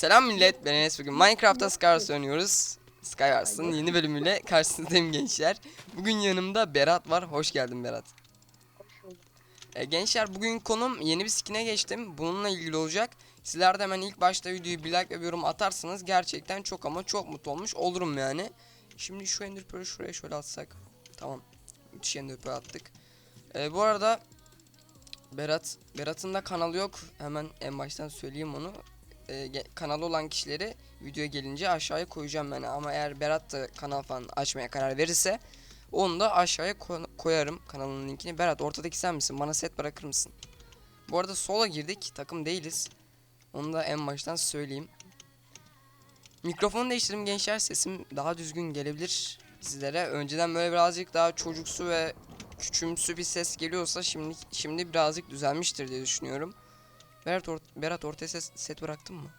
Selam millet, ben Enes bugün Minecraft'ta Skywars oynuyoruz. Skywars'ın yeni bölümüyle karşınızdayım gençler. Bugün yanımda Berat var, hoş geldin Berat. E, gençler bugün konum yeni bir skine geçtim, bununla ilgili olacak. Sizler de hemen ilk başta videoyu bir like ve bir yorum atarsanız gerçekten çok ama çok mutlu olmuş olurum yani. Şimdi şu Ender Pearl'ü şuraya şöyle atsak. Tamam, müthiş Ender Pearl attık. E, bu arada Berat, Berat'ın da kanalı yok. Hemen en baştan söyleyeyim onu. E, kanalı olan kişileri videoya gelince aşağıya koyacağım yani. Ama eğer Berat da kanal falan açmaya karar verirse onu da aşağıya ko- koyarım kanalın linkini. Berat ortadaki sen misin? Bana set bırakır mısın? Bu arada sola girdik. Takım değiliz. Onu da en baştan söyleyeyim. Mikrofonu değiştirdim gençler. Sesim daha düzgün gelebilir sizlere. Önceden böyle birazcık daha çocuksu ve küçümsü bir ses geliyorsa şimdi şimdi birazcık düzelmiştir diye düşünüyorum. Berat, or Berat ortaya ses set bıraktın mı?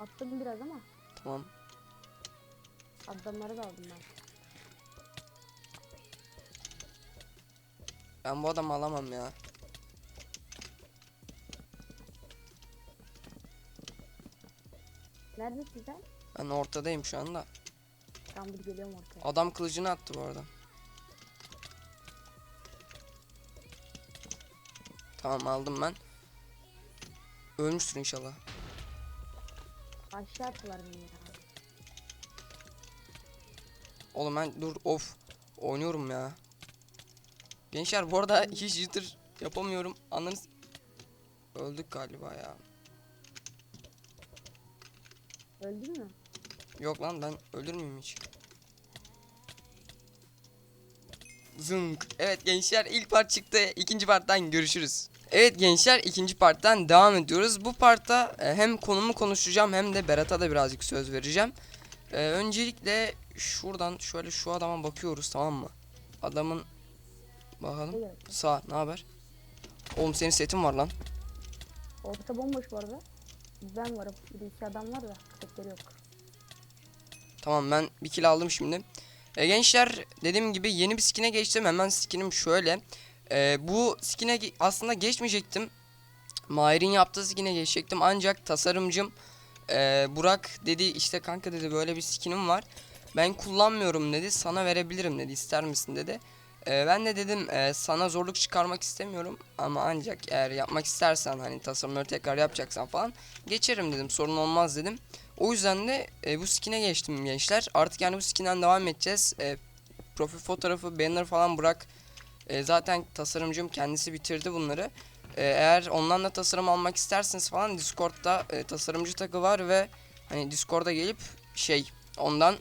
Attım biraz ama Tamam. adamları da aldım ben. Ben bu adamı alamam ya. Neredesin sen? Ben ortadayım şu anda. Tamam dur geliyorum ortaya. Adam kılıcını attı bu arada. Tamam aldım ben. Ölmüşsün inşallah. Aşağı attılar beni ya. Oğlum ben dur of. Oynuyorum ya. Gençler bu arada hiç jitter yapamıyorum. Anladınız? Öldük galiba ya. Öldün mü? Yok lan ben ölür müyüm hiç? Zınk. Evet gençler ilk part çıktı. İkinci parttan görüşürüz. Evet gençler ikinci parttan devam ediyoruz. Bu partta e, hem konumu konuşacağım hem de Berat'a da birazcık söz vereceğim. E, öncelikle şuradan şöyle şu adama bakıyoruz tamam mı? Adamın bakalım. Sağ ne haber? Oğlum senin setin var lan. Orta bomboş bu arada. Ben varım. Bir de iki adam var da köpekleri yok. Tamam ben bir kill aldım şimdi. E, gençler dediğim gibi yeni bir skine geçtim. Hemen skinim şöyle. E, bu skine aslında geçmeyecektim. Mahir'in yaptığı skine geçecektim. Ancak tasarımcım e, Burak dedi işte kanka dedi böyle bir skinim var. Ben kullanmıyorum dedi. Sana verebilirim dedi. İster misin dedi. E, ben de dedim e, sana zorluk çıkarmak istemiyorum. Ama ancak eğer yapmak istersen hani tasarımları tekrar yapacaksan falan geçerim dedim. Sorun olmaz dedim. O yüzden de e, bu skin'e geçtim gençler. Artık yani bu skin'den devam edeceğiz. E, profil fotoğrafı, banner falan bırak. E, zaten tasarımcım kendisi bitirdi bunları. E, eğer ondan da tasarım almak isterseniz falan Discord'da e, tasarımcı takı var ve hani Discord'a gelip şey ondan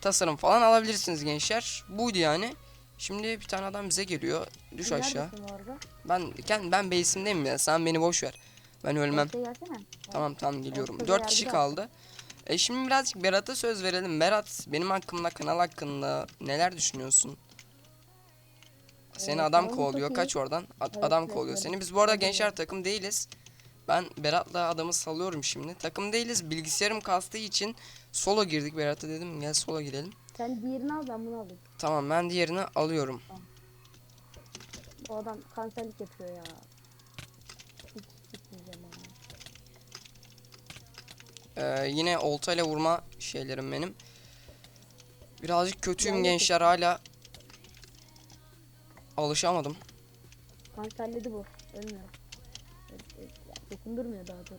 tasarım falan alabilirsiniz gençler. Buydu yani. Şimdi bir tane adam bize geliyor. Düş aşağı. Neredesin arada? Ben ben ben base'imdeyim ya. Sen beni boş ver. Ben ölmem. Tamam tamam geliyorum. Ortada 4 kişi kaldı. E şimdi birazcık Berat'a söz verelim. Berat benim hakkımda kanal hakkında neler düşünüyorsun? Seni adam kovalıyor. Kaç oradan? Ad- adam kovalıyor seni. Biz bu arada gençler takım değiliz. Ben Berat'la adamı salıyorum şimdi. Takım değiliz. Bilgisayarım kastığı için solo girdik. Berat'a dedim gel solo girelim. Sen diğerini al ben bunu alayım. Tamam ben diğerini alıyorum. Bu adam kanserlik yapıyor ya. Hiç gitmeyeceğim ben. Ee, yine oltayla vurma şeylerim benim. Birazcık kötüyüm Yani gençler hala. Alışamadım. Kanserledi bu. Ölmüyor. Evet, evet, Dokundurmuyor daha doğrusu.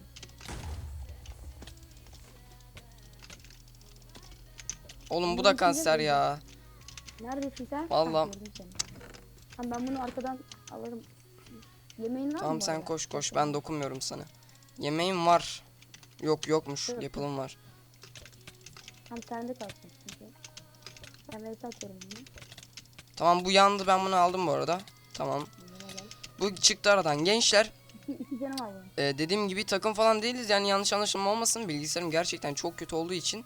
Oğlum bu da kim kanser ya. Neredesin sen? Gördüm seni. Tamam ben bunu arkadan alırım. Yemeğin var mı? Tamam bu sen arada? koş koş ben dokunmuyorum sana. Yemeğim var. Yok yokmuş. Yok. Yapılım var. Tamam sende kalsın. çünkü. Ben vs atıyorum bunu. Tamam bu yandı ben bunu aldım bu arada. Tamam. Bu çıktı aradan. Gençler e, dediğim gibi takım falan değiliz. Yani yanlış anlaşılma olmasın. Bilgisayarım gerçekten çok kötü olduğu için.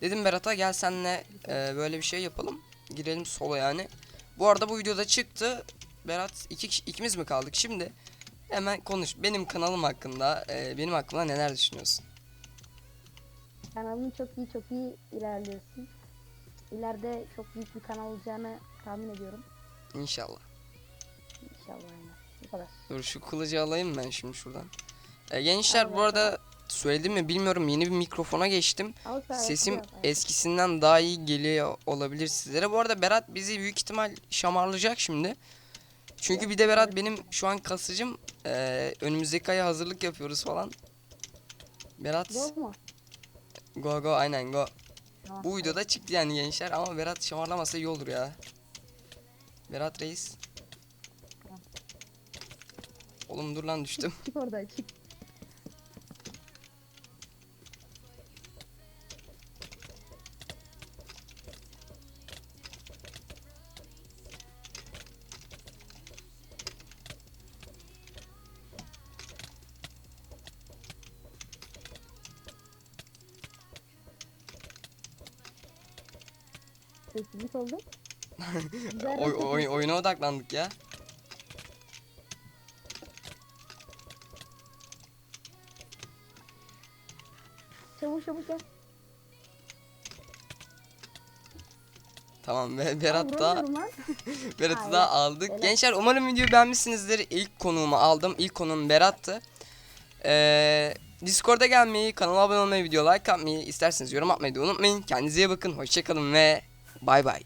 Dedim Berat'a gel senle e, böyle bir şey yapalım. Girelim solo yani. Bu arada bu videoda çıktı. Berat iki, ikimiz mi kaldık? Şimdi hemen konuş. Benim kanalım hakkında, e, benim hakkımda neler düşünüyorsun? Kanalın çok iyi çok iyi ilerliyorsun. İleride çok büyük bir kanal olacağını tahmin ediyorum. İnşallah. İnşallah yani. Bu kadar. Dur şu kılıcı alayım ben şimdi şuradan. E, gençler bu arada söyledim mi bilmiyorum yeni bir mikrofona geçtim. Al sen Sesim yap. eskisinden daha iyi geliyor olabilir sizlere. Bu arada Berat bizi büyük ihtimal şamarlayacak şimdi. Çünkü bir de Berat benim şu an kasıcım. Ee, önümüzdeki aya hazırlık yapıyoruz falan. Berat Yok mu? go go aynen go. Tamam. Bu videoda çıktı yani gençler ama Berat şamarlamasa iyi olur ya. Berat reis. Oğlum dur lan düştüm. Çık oradan çık. Sessizlik oldu. Oy, oy- oyuna odaklandık ya. Çabuk çabuk gel. Tamam Be- Aa, Berat da. Berat'ı da aldık. öyle. Gençler umarım videoyu beğenmişsinizdir. İlk konuğumu aldım. İlk konuğum Berat'tı. Ee, Discord'a gelmeyi, kanala abone olmayı, video like atmayı, isterseniz yorum atmayı da unutmayın. Kendinize iyi bakın. Hoşçakalın ve bay bay.